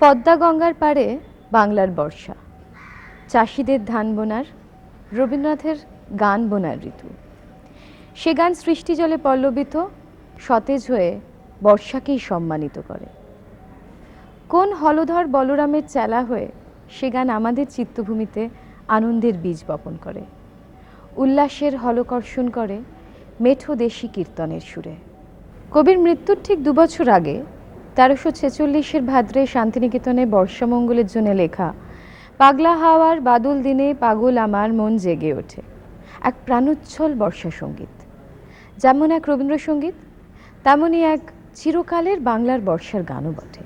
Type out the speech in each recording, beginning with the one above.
পদ্মা গঙ্গার পাড়ে বাংলার বর্ষা। চাষিদের ধান বোনার, রবীন্দ্রনাথের গান বোনার ঋতু। সে গান সৃষ্টি জলে পল্লবিত, সতেজ হয়ে বর্ষাকেই সম্মানিত করে। কোন হলধর বলরামের চেলা হয়ে সে গান আমাদের চিত্তভূমিতে আনন্দের বীজ বপন করে। উল্লাসের হলকর্ষণ করে, মেঠো দেশি কীর্তনের সুরে। কবির মৃত্যুর ঠিক দুবছর আগে তেরোশো ছেচল্লিশের ভাদ্রে শান্তিনিকেতনে বর্ষামঙ্গলের জন্য লেখা, পাগলা হাওয়ার বাদল দিনে পাগল আমার মন জেগে ওঠে। এক প্রাণোচ্ছল বর্ষা সংগীত। যেমন এক রবীন্দ্রসঙ্গীত তেমনই এক চিরকালের বাংলার বর্ষার গানও বটে।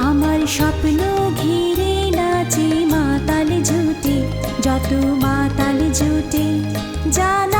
আমার স্বপ্ন ঘিরে জান